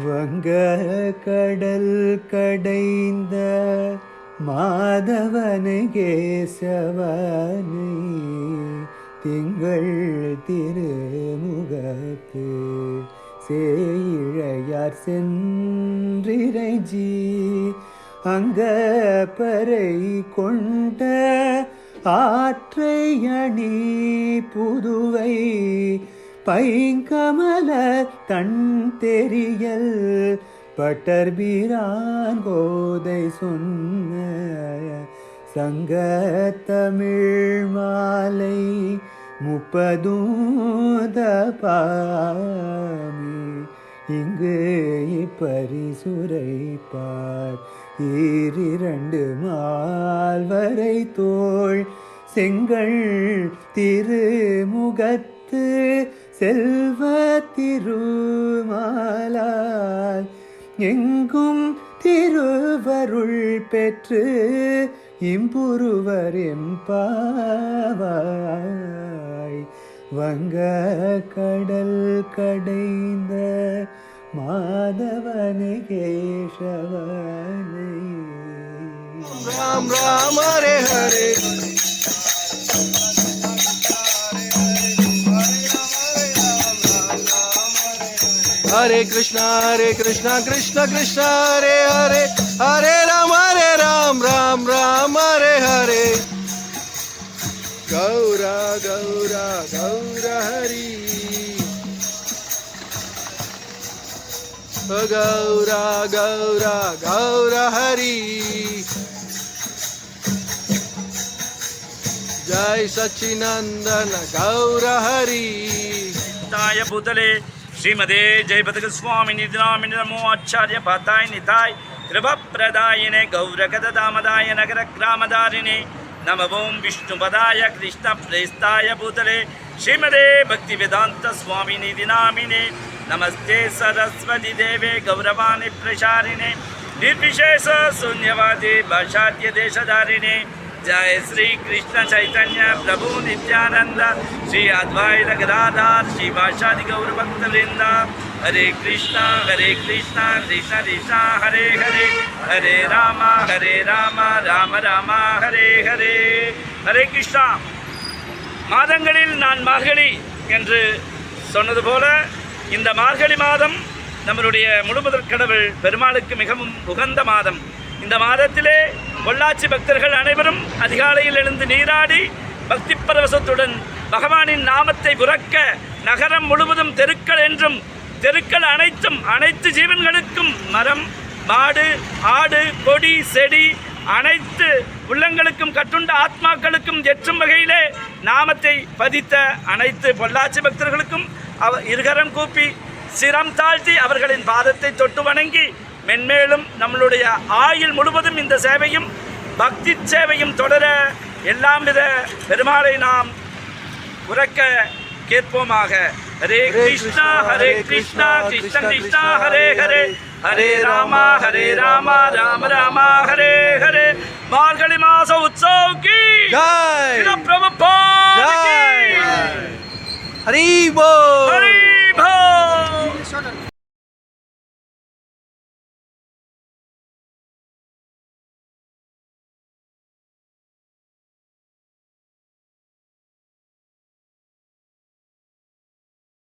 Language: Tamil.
வங்க கடல் கடைந்த மாதவனை கேசவனை திங்கள் திருமுகத்து சேழையார் சென்றிரஞ்சி அங்க பறை கொண்ட ஆற்றை அணி புதுவை பைங்கமல தன் தெரியல் பட்டர்பீரான் கோதை சொன்ன சங்க தமிழ் மாலை முப்பதூத பாமி. இங்கு இப்பரிசுரைப்பார் ஈரிரண்டு மால்வரை தோள் செங்கள் திருமுகத்து செல்வ திருமாலால் எங்கும் திருவருள் பெற்று இம்புருவர் எம்பாவாய் வங்க கடல் கடைந்த மாதவனே கேசவனே. ராம் ராம ஹரே ஹரே. हरे कृष्णा हरे कृष्णा कृष्ण कृष्ण हरे हरे हरे राम हरे राम राम राम हरे हरे। गौरा गौरा गौर हरि। गौरा गौरा गौर हरि। जय सचिनंदन गौर हरी। ताय भूतले श्रीमदे नमो आचार्य भताय निताय कृभप्रदायिने नम नगरग्रामदारिणे विष्णुपदा विष्णुपदाय कृष्णप्रेस्ताय भूतले श्रीमदे भक्ति स्वामी दिनाने नमस्ते सरस्वती देवे गौरवाणी प्रचारिणे निर्विशेष शून्यवादी भाषाद्य देशधारिणे जय श्री कृष्ण चैतन्य प्रभु नित्यानंद श्री अद्वैत गदाधार श्री भाषादि गौर भक्त वृंद हरे कृष्णा हरे कृष्णा कृष्ण कृष्णा हरे हरे हरे राम हरे राम राम राम हरे हरे हरे कृष्णा மாதங்களில் நான் மார்கழி என்று சொன்னது போல இந்த மார்கழி மாதம் நம்மளுடைய முழுமுதற் கடவுள் பெருமாளுக்கு மிகவும் உகந்த மாதம் இந்த மாதத்திலே பொள்ளாச்சி பக்தர்கள் அனைவரும் அதிகாலையில் எழுந்து நீராடி பக்தி பரவசத்துடன் பகவானின் நாமத்தை உறக்க நகரம் முழுவதும் தெருக்கள் என்றும் தெருக்கள் அனைத்தும் அனைத்து ஜீவன்களுக்கும் மரம் மாடு ஆடு கொடி செடி அனைத்து உள்ளங்களுக்கும் கட்டுண்ட ஆத்மாக்களுக்கும் எற்றும் வகையிலே நாமத்தை பதித்த அனைத்து பொள்ளாச்சி பக்தர்களுக்கும் அவ இருகரம் கூப்பி சிரம் தாழ்த்தி அவர்களின் பாதத்தை தொட்டு வணங்கி மென்மேலும் நம்மளுடைய ஆயுள் முழுவதும் இந்த சேவையும் பக்தி சேவையும் தொடர எல்லாம் வித பெருமாளை நாம் உறக்க கேட்போமாக. ஹரே கிருஷ்ணா ஹரே கிருஷ்ணா கிருஷ்ண கிருஷ்ணா ஹரே ஹரே ஹரே ராமா ஹரே ராமா ராம. ராமா ஹரே ஹரே. மார்கழி மாச உற்சவ் கி பிரபு ஹரி போ